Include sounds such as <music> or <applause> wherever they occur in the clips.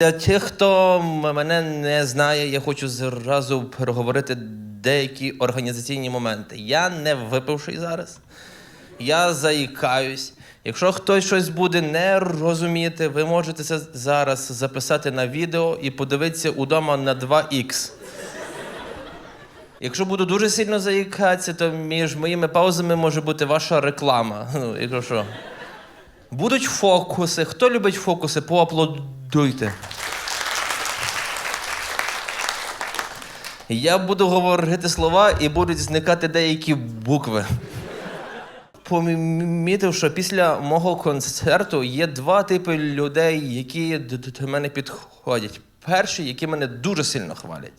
Для тих, хто мене не знає, я хочу зразу переговорити деякі організаційні моменти. Я не випивший зараз. Я заїкаюсь. Якщо хтось щось буде не розуміти, ви можете це зараз записати на відео і подивитися удома на 2х. Якщо буду дуже сильно заїкатися, то між моїми паузами може бути ваша реклама. Ну, якщо що. Будуть фокуси. Хто любить фокуси, поаплодуйте. Я буду говорити слова і будуть зникати деякі букви. Помітив, що після мого концерту є два типи людей, які до мене підходять. Перші, які мене дуже сильно хвалять.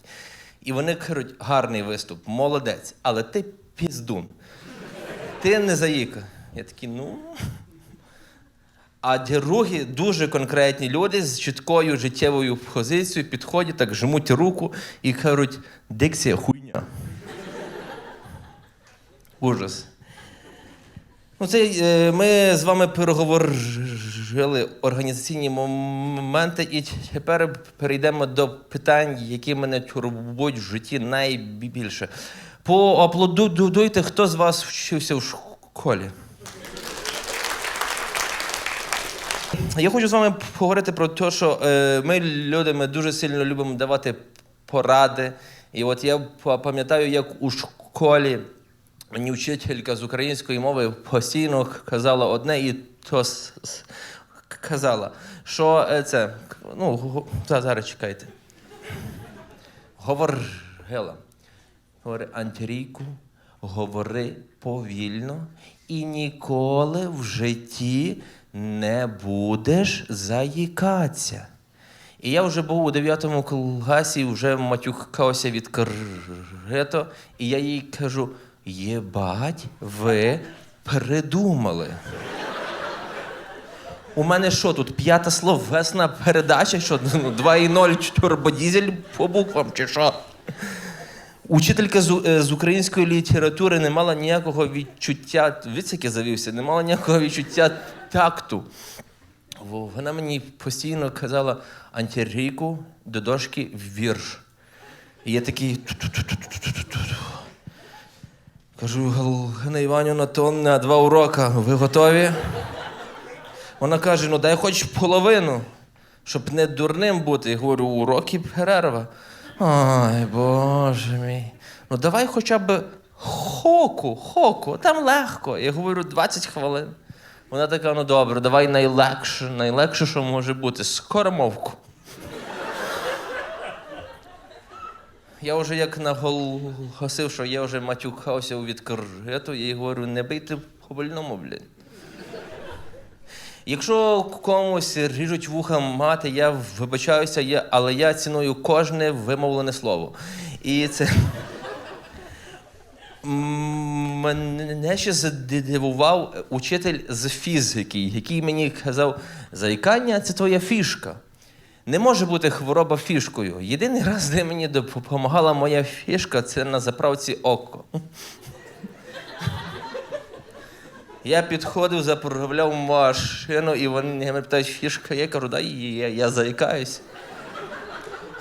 І вони кажуть, гарний виступ, молодець, але ти піздун. Ти не заїка. Я такий, ну. А другі дуже конкретні люди з чіткою життєвою позицією підходять, так жмуть руку і кажуть, дикція хуйня. Ужас. Ну, це, е, ми з вами переговорили організаційні моменти, і тепер перейдемо до питань, які мене турбують в житті найбільше. Поаплодуйте, хто з вас вчився в школі. Я хочу з вами поговорити про те, що е, ми, люди, ми дуже сильно любимо давати поради. І от я пам'ятаю, як у школі мені вчителька з української мови постійно казала одне і то казала, що е, це, ну, зараз чекайте. Говорила. Говори, Антирійку, говори повільно і ніколи в житті не будеш заїкатися. І я вже був у 9 класі, вже матюкався від крито, і я їй кажу: єбать, ви придумали. У мене що тут п'ята словесна передача? Що ну, 2.0 турбодізель по буквам чи що? Учителька з, е, з української літератури не мала ніякого відчуття, відсяки завівся, не мала ніякого відчуття такту. Вона мені постійно казала антирійку до дошки вірш. І я такий. Кажу, Галина Іванівна, то на два уроки. Ви готові? Вона каже: ну дай хоч половину, щоб не дурним бути. Я говорю, уроки перерва. Ой, Боже мій. Ну давай хоча б хоку, хоку, там легко. Я говорю, 20 хвилин. Вона така, ну добре, давай найлегше, найлегше, що може бути, скоромовку. Я вже як наголосив, що я вже матюкався у відкриту, я їй говорю, не бийте по больному, блін. Якщо комусь ріжуть вуха мати, я вибачаюся, я, але я ціную кожне вимовлене слово. І це. Мене ще здивував учитель з фізики, який мені казав, заїкання це твоя фішка. Не може бути хвороба фішкою. Єдиний раз, де мені допомагала моя фішка, це на заправці око. Я підходив, заправляв машину, і вони мене питають, фішка є, кажу, да, є, я, заїкаюсь.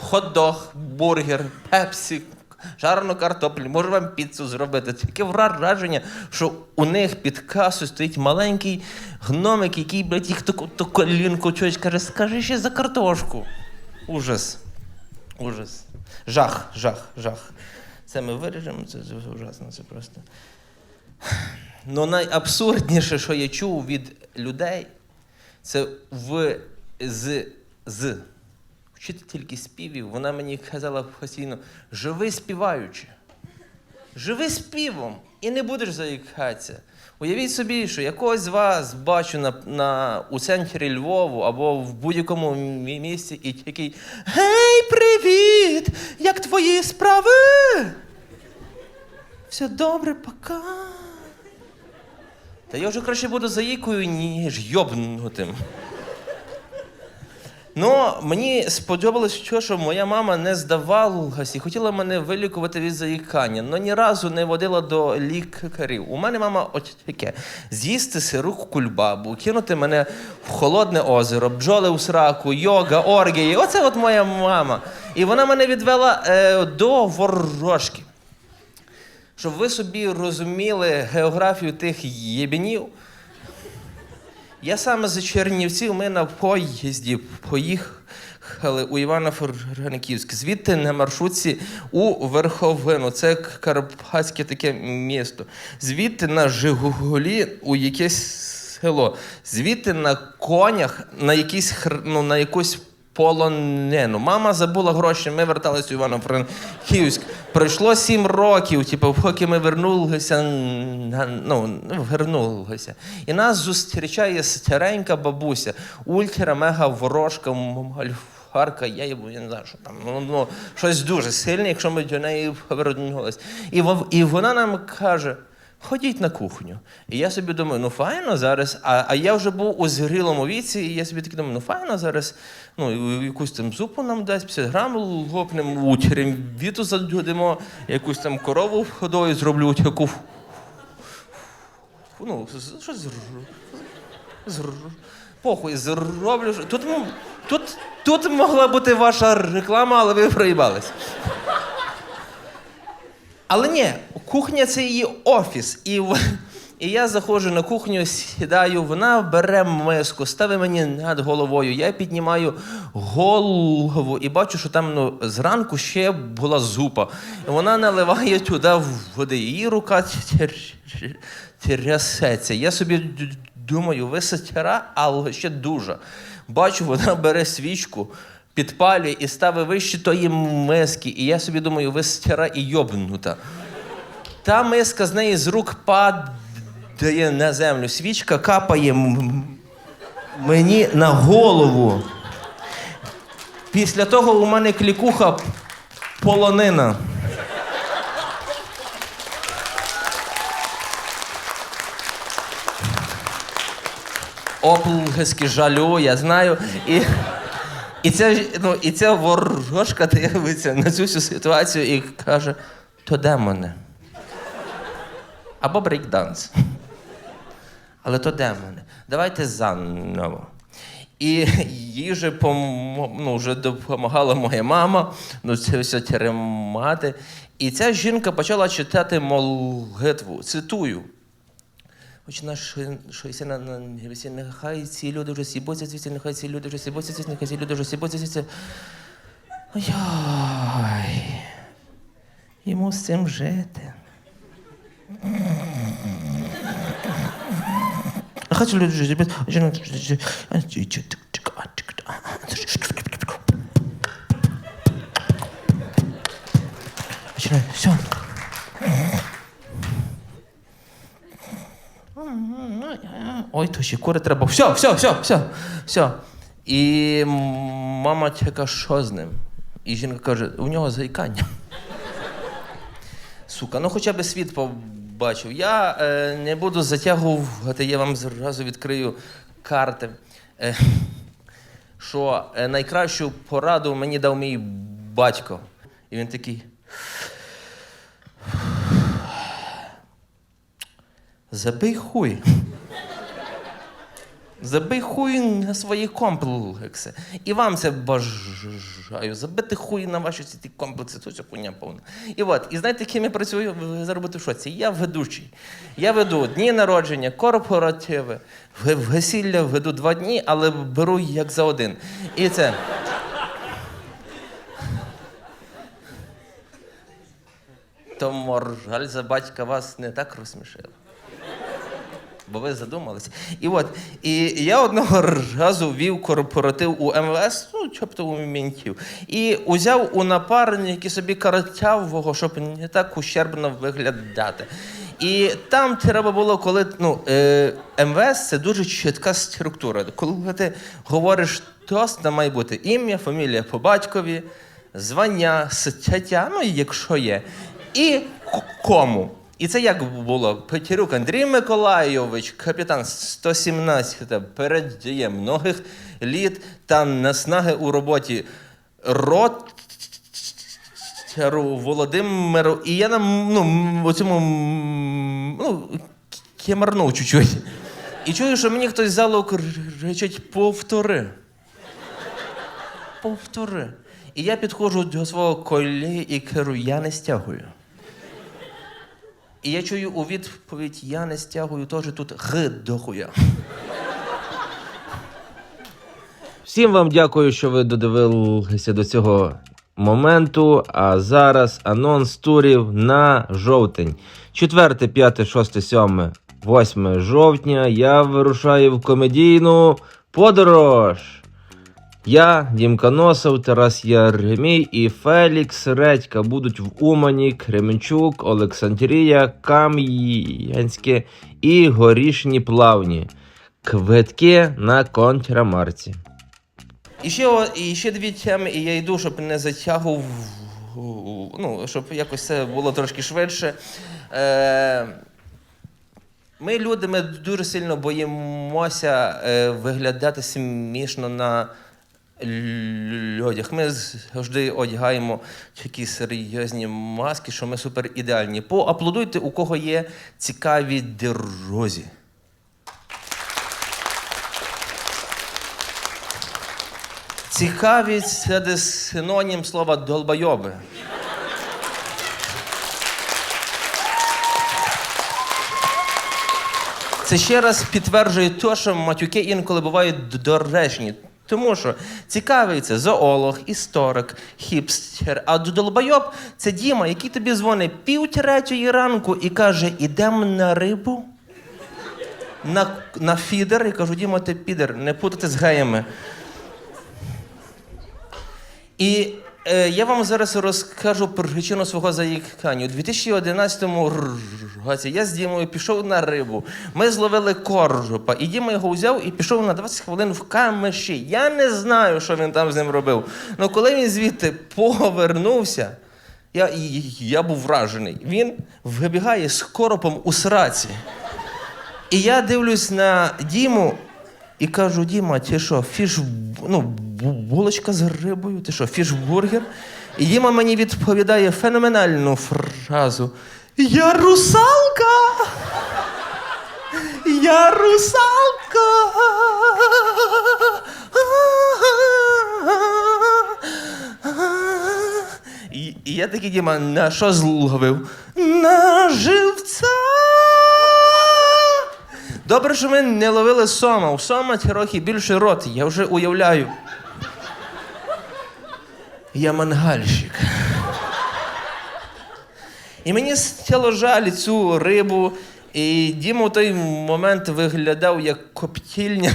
Хот-дог, бургер, пепсі, жарену картоплю, можу вам піцу зробити. Таке враження, що у них під касою стоїть маленький гномик, який, блядь, їх таку то колінку чогось каже, скажи ще за картошку. Ужас. Ужас. Жах, жах, жах. Це ми виріжемо, це ужасно, це просто. Ну, найабсурдніше, що я чув від людей, це в з, з вчительки співів. Вона мені казала постійно: живи співаючи. Живи співом і не будеш заїкатися. Уявіть собі, що якогось з вас бачу на, на, у центрі Львову або в будь-якому місці і такий Гей, привіт! Як твої справи? Все добре, пока. Та я вже краще буду заїкою, ніж йобнутим. Ну, мені сподобалось, що, що моя мама не здавалась і хотіла мене вилікувати від заїкання, але ні разу не водила до лікарів. У мене мама от таке: з'їсти сиру кульбабу, кинути мене в холодне озеро, бджоли у сраку, йога, оргії. Оце от моя мама. І вона мене відвела е, до ворожки. Щоб ви собі розуміли географію тих єбінів, я саме з Чернівців, ми на поїзді поїхали у Івано-Франківськ. Звідти на маршрутці у Верховину. Це карпатське таке місто. Звідти на Жигулі у якесь село. Звідти на конях на якийсь ну, на якусь полонену. Мама забула гроші, ми верталися у Івано-Франківськ. Пройшло сім років, типу, поки ми вернулися, ну, вернулися. І нас зустрічає старенька бабуся, ультра мега ворожка, мальфарка, я я не знаю, що там, ну, ну, щось дуже сильне, якщо ми до неї повернулися. І, і вона нам каже. Ходіть на кухню. І я собі думаю, ну файно зараз. А, а я вже був у зрілому віці, і я собі таки думаю, ну файно зараз. Ну, якусь там зупу нам дасть, 50 грам лопнемо, у черемвіту задудемо, якусь там корову ходою зроблю, таку. Ну, зр... Похуй, зроблю. Тут, тут, тут могла бути ваша реклама, але ви проїбались. Але ні, кухня це її офіс. І, і я заходжу на кухню, сідаю, вона бере миску, ставить мені над головою. Я піднімаю голову і бачу, що там ну, зранку ще була зупа. І вона наливає туди води. Її рука трясеться. Я собі думаю, висотяра, але ще дуже. Бачу, вона бере свічку підпалює і ставить вище тої миски. І я собі думаю, ви стара і йобнута. Та миска з неї з рук падає на землю. Свічка капає мені на голову. Після того у мене клікуха полонина. Оплески жалю, я знаю. І, і, ця, ну, і ця ворожка дивиться на цю всю ситуацію і каже: то демони. Або брейкданс. Але то демони. Давайте заново. І їй вже, ну, вже допомагала моя мама, ну це все тримати. І ця жінка почала читати молитву. Цитую. Хоч наш щось на на нехай ці люди вже сіботься звідси, нехай ці люди вже сіботься звідси, нехай ці люди вже сіботься звідси. Ой. Йому з цим жити. Нехай ці люди вже сіботься. Все. Ой, то ще кури треба. Все, все, все, все, все. І мама така, що з ним? І жінка каже, у нього заїкання. Сука, ну хоча б світ побачив. Я е, не буду затягувати, я вам зразу відкрию карти. Е, що е, найкращу пораду мені дав мій батько. І він такий. Забий хуй. Забий хуй на свої комплекси. І вам це бажаю. Забити хуй на ваші ці ті комплекси, це все хуйня повна. І от, і знаєте, ким я працюю Ви заробити в шоці? Я ведучий. Я веду дні народження, корпоративи, весілля веду два дні, але беру як за один. І це. Тому жаль за батька вас не так розсмішив. Бо ви задумалися. І от, і я одного <laughs> разу вів корпоратив у МВС, ну, тобто у мінтів, і узяв у напарники собі каратявого, щоб не так ущербно виглядати. І там треба було, коли ну, е, МВС це дуже чітка структура. Коли ти говориш тост, там має бути ім'я, фамілія по батькові, звання, стаття, ну якщо є. І кому. І це як було? Петерюк Андрій Миколайович, капітан 117 передає многих літ та наснаги у роботі. Рот Володимиру, і я нам ну, цьому ну, кемарнув чуть-чуть. І чую, що мені хтось з залу кричить повтори. Повтори. І я підходжу до свого колеги і кажу, я не стягую. І я чую у відповідь, я не стягую, теж тут г дохуя. Всім вам дякую, що ви додивилися до цього моменту. А зараз анонс турів на жовтень. 4, 5, 6, 7, 8 жовтня я вирушаю в комедійну подорож. Я, Дімка Носов, Тарас Яремій і Фелікс Редька будуть в Умані, Кременчук, Олександрія, Кам'янське і Горішні Плавні. Квитки на контрамарці. І ще, і ще дві теми, і я йду, щоб не затягував, ну, щоб якось це було трошки швидше. Е, ми люди, ми дуже сильно боїмося е, виглядати смішно на людях. Ми завжди одягаємо такі серйозні маски, що ми супер ідеальні. Поаплодуйте, у кого є цікаві дорозі. Цікавість це десь синонім слова долбойоби. Це ще раз підтверджує те, що матюки інколи бувають доречні. Тому що цікавий це зоолог, історик, хіпстер. А долбойоб це Діма, який тобі дзвонить пів третьої ранку і каже: ідемо на рибу. На, на фідер. І кажу, Діма, ти підер, не путати з геями. І я вам зараз розкажу причину свого заїкання. У 2011 році я з Дімою пішов на рибу. Ми зловили коржупа, і Діма його взяв і пішов на 20 хвилин в камеші. Я не знаю, що він там з ним робив. Ну коли він звідти повернувся, я, я був вражений. Він вибігає з коропом у сраці. І я дивлюсь на Діму і кажу: Діма, ти що, фіш, ну, булочка з рибою, ти що, фішбургер? І Діма мені відповідає феноменальну фразу. Я русалка! Я русалка! І, я такий, Діма, на що зловив? На живця! Добре, що ми не ловили сома. У сома трохи більше рот, я вже уявляю. Я мангальщик. І мені стало жаль цю рибу. І Діма в той момент виглядав як коптільня.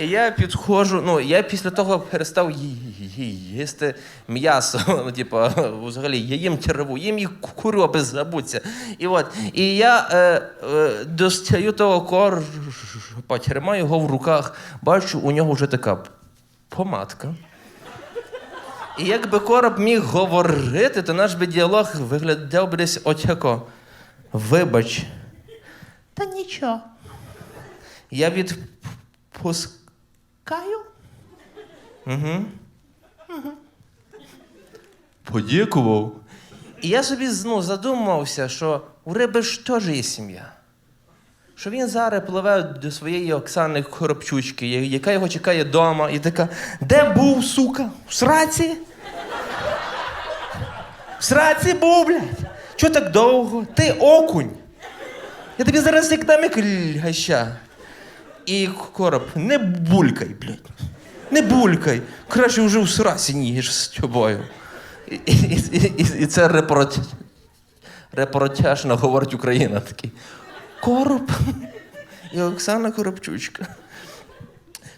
І я підходжу, ну, я після того перестав їсти м'ясо. Ну, <laughs> типу, взагалі, я їм черву, їм і курю, аби забуться. І от, і я е, е, достаю того коржа, тримаю його в руках, бачу, у нього вже така помадка. І якби короб міг говорити, то наш би діалог виглядав би десь отяко. Вибач. Та нічого. Я відпускаю. Угу. Угу. Подякував. І я собі ну, задумався, що у риби ж теж є сім'я. Що він зараз пливе до своєї Оксани Коробчучки, яка його чекає вдома, і така: де був, сука? В сраці? В сраці був, блядь. Чого так довго? Ти окунь. Я тобі зараз як намік ляща. І короб, не булькай, блядь. Не булькай. Краще вже в срасі, ніж з тобою. І, і, і, і, це репорт... репортяжно говорить Україна такий. Короб і Оксана Коробчучка.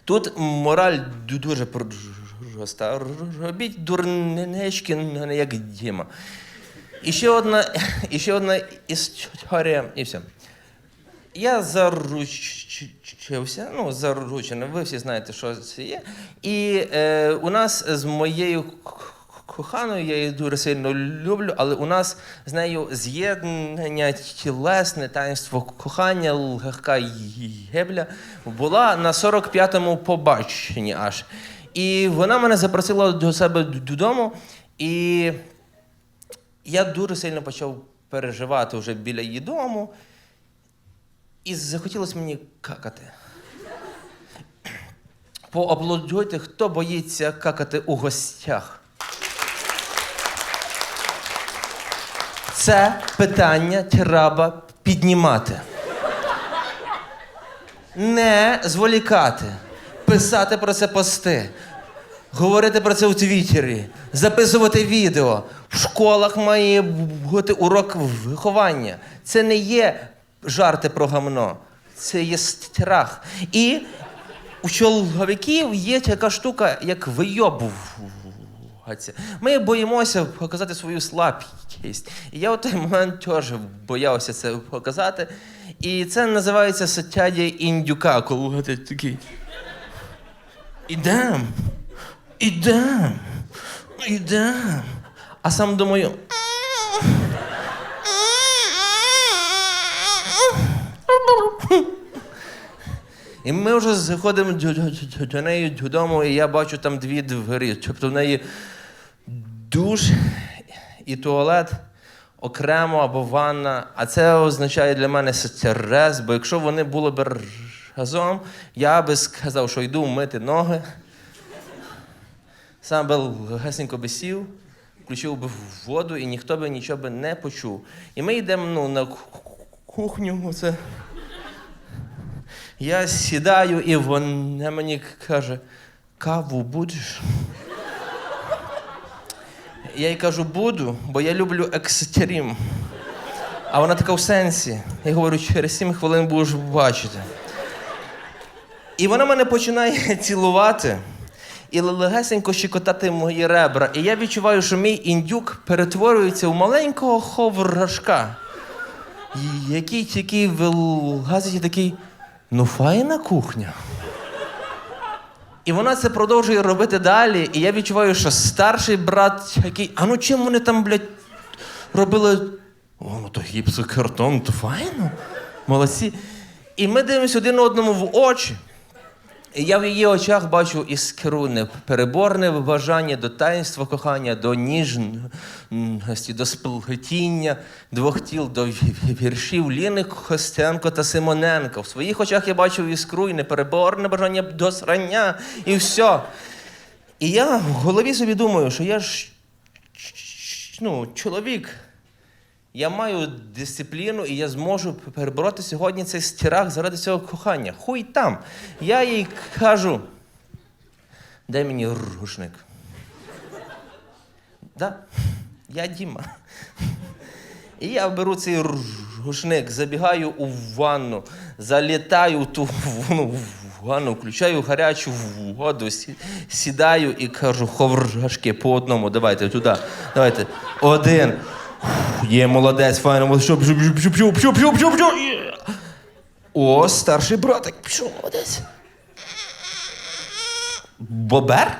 Тут мораль дуже проста. Робіть дурнички, як Діма. І ще одна, і ще одна історія, і все. Я заручився, ну, заручений, ви всі знаєте, що це є. І е, у нас з моєю коханою, я її дуже сильно люблю, але у нас з нею з'єднання тілесне, таїнство кохання, легка гебля була на 45-му побаченні аж. І вона мене запросила до себе додому, і я дуже сильно почав переживати вже біля її дому, і захотілося мені какати. <clears throat> Поаплодуйте, хто боїться какати у гостях. Це питання треба піднімати. Не зволікати, писати про це пости, говорити про це у Твіттері, записувати відео. В школах має бути урок виховання. Це не є жарти про гамно, це є страх. І у чоловіків є така штука, як вийобуватися. Ми боїмося показати свою слабкість. І я у той момент теж боявся це показати. І це називається сатядя індюка, коли ти такий. Ідем, ідем, ідем. А сам думаю. І ми вже заходимо до, неї додому, і я бачу там дві двері. Тобто в неї душ і туалет окремо або ванна. А це означає для мене стрес, бо якщо вони були б разом, я би сказав, що йду мити ноги. Сам би легесенько би сів, включив би воду, і ніхто би нічого би не почув. І ми йдемо ну, на кухню. Оце. Я сідаю, і вона мені каже: каву будеш? Я їй кажу, буду, бо я люблю екстерім. А вона така в сенсі. Я говорю, через сім хвилин будеш бачити. І вона мене починає <laughs> цілувати і легесенько щекотати мої ребра. І я відчуваю, що мій індюк перетворюється в маленького ховрашка, який тільки вилазить і такий. Ну, файна кухня. І вона це продовжує робити далі. І я відчуваю, що старший брат який. А ну чим вони там, блядь, робили. О, ну то гіпсокартон, то файно. Молодці. І ми дивимося один одному в очі. Я в її очах бачу іскру непереборне бажання до таїнства кохання, до ніжності, до сплетіння двох тіл, до віршів Ліни Костенко та Симоненка. В своїх очах я бачу іскру і непереборне бажання до срання, і все. І я в голові собі думаю, що я ж ну, чоловік. Я маю дисципліну і я зможу перебороти сьогодні цей страх заради цього кохання. Хуй там. Я їй кажу: дай мені рушник. Да, я Діма. І я беру цей рушник, забігаю у ванну, залітаю в ту ну, в ванну, включаю гарячу воду, сідаю і кажу, ховрашки по одному, давайте туди, давайте. Один. Є молодець, файно. Що, пшу, пшу, пшу, пшу, пшу, пшу, пшу. О, старший братик. Пшу, молодець. Бобер?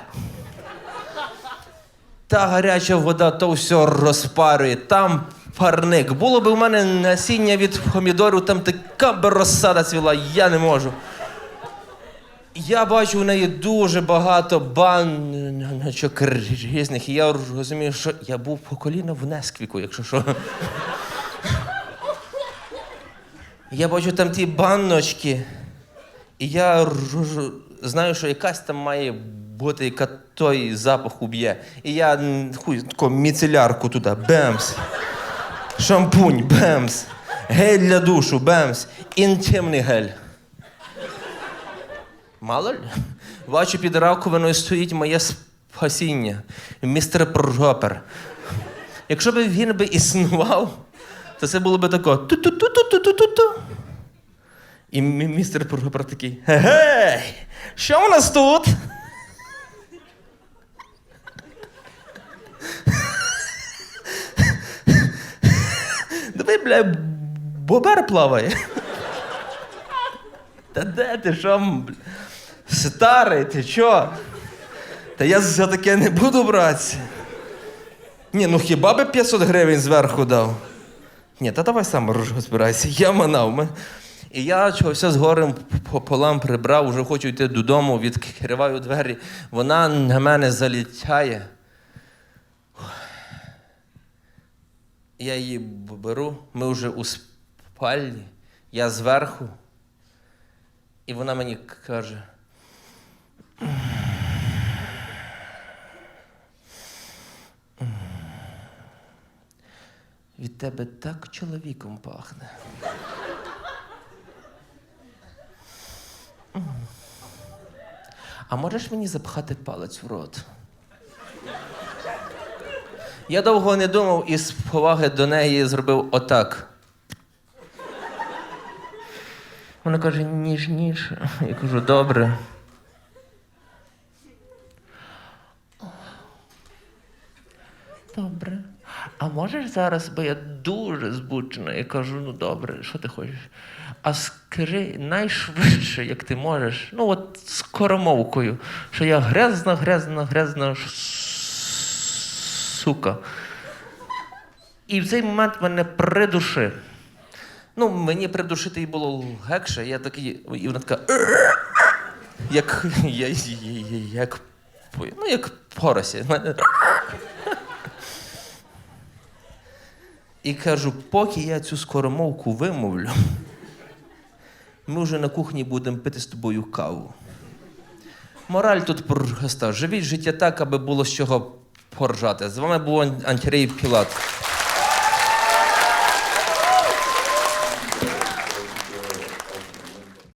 Та гаряча вода то все розпарує, Там парник. Було б у мене насіння від помідору, там така б розсада цвіла, я не можу. Я бачу у неї дуже багато баночок різних, і я розумію, що я був по коліна в Несквіку, якщо що. Я бачу там ті баночки, і я знаю, що якась там має бути, яка той запах уб'є. І я хуй, таку міцелярку туди, бемс. Шампунь, бемс. Гель для душу, бемс. Інтимний гель. Мало ли? Бачу, під раковиною стоїть моє спасіння, містер Пропер. Якщо б він би існував, то це було б тако ту-ту-ту-ту-ту-ту-ту. І містер Пропер такий. Гей! Що у нас тут? Давай, бля, бобер плаває. Та де ти що? Старий, ти чо? Та я за таке не буду братися. Ні, ну хіба би 500 гривень зверху дав? Ні, та давай сам розбирайся. Я манав. І я чогося з горем пополам прибрав, вже хочу йти додому, відкриваю двері. Вона на мене залітає. Я її беру, ми вже у спальні, я зверху. І вона мені каже. Від тебе так чоловіком пахне. А можеш мені запхати палець в рот? Я довго не думав і з поваги до неї зробив отак. Вона каже, ніжніше. Я кажу, добре. Добре. А можеш зараз, бо я дуже збуджена. Я кажу, ну добре, що ти хочеш? А скажи найшвидше, як ти можеш, ну от скоромовкою, що я грязна, грязна, грязна сука. І в цей момент мене придушив. Ну, мені придушити їй було легше, я такий, і вона така. Як. Я, я, я- як. Ну, як порося. І кажу, поки я цю скоромовку вимовлю, ми вже на кухні будемо пити з тобою каву. Мораль тут проста. Живіть життя так, аби було з чого поржати. З вами був Андрій Пілат.